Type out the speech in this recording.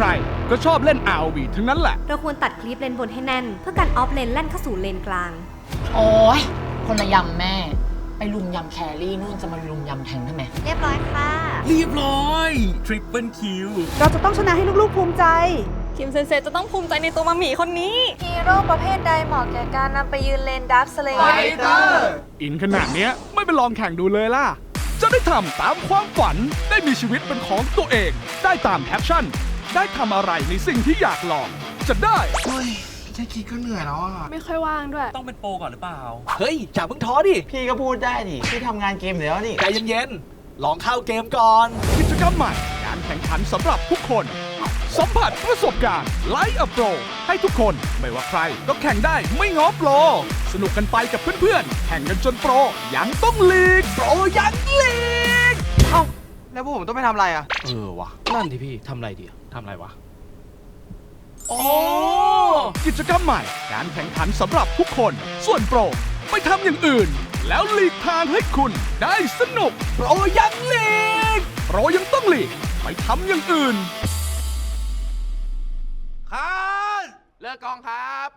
ครๆ ก็ชอบเล่น ROV ทั้งนั้นแหละ เราควรตัดคลิปเลนบนให้แน่น เพื่อการออฟเลนแล่นเข้าสู่เลนกลาง โอ้ยคนละยำแม่ ไปลุมยำแครี่นู่นจะมาลุมยำแทงทำไมเรียบร้อยค่ะ เรียบร้อยทริปเปิลคิวเราจะต้องชนะให้ลูกๆภูมิใจคิมเซนเซจะต้องภูมิใจในตัวมาหมีคนนี้ ฮีโร่ประเภทใดเหมาะแก่การนำไปยืนเลนดับสเลย์อินขนาดเนี้ยไม่ไปลองแข่งดูเลยล่ะ จะได้ทำตามความฝันได้มีชีวิตเป็นของตัวเอง ได้ตามแพชชั่น ได้ทำอะไรในสิ่งที่อยากลอง จะได้เฮ้ยแค่คิดก็เหนื่อยแล้วอะ ไม่ค่อยว่างด้วย ต้องเป็นโปรก่อนหรือเปล่า เฮ้ยอย่าเพิ่งท้อดิ พี่ก็พูดได้ดิพี่ทำงานเกมเดี๋ยวนี่ใจเย็นๆ ลองเข้าเกมก่อน กิจกรรมใหม่การแข่งขันสำหรับทุกคน สัมผัสประสบการณ์ไลฟ์อัพโปรให้ทุกคนไม่ว่าใครก็แข่งได้ไม่ง้อโปร สนุกกันไปกับเพื่อนๆ แข่งกันจนโปรยังต้องลีกโปรยังลีกเอ้า แล้วพวกผมต้องไปทำอะไรอะ เออวะนั่นที่พี่ทำอะไรดีอะทำอะไรวะ โอ้กิจกรรมใหม่การแข่งขันสำหรับทุกคน ส่วนโปรไปทำอย่างอื่น แล้วหลีกทางให้คุณได้สนุก โปรยังลีกโปรยังต้องหลีก ไปทำอย่างอื่น ครับ เลิกกองครับ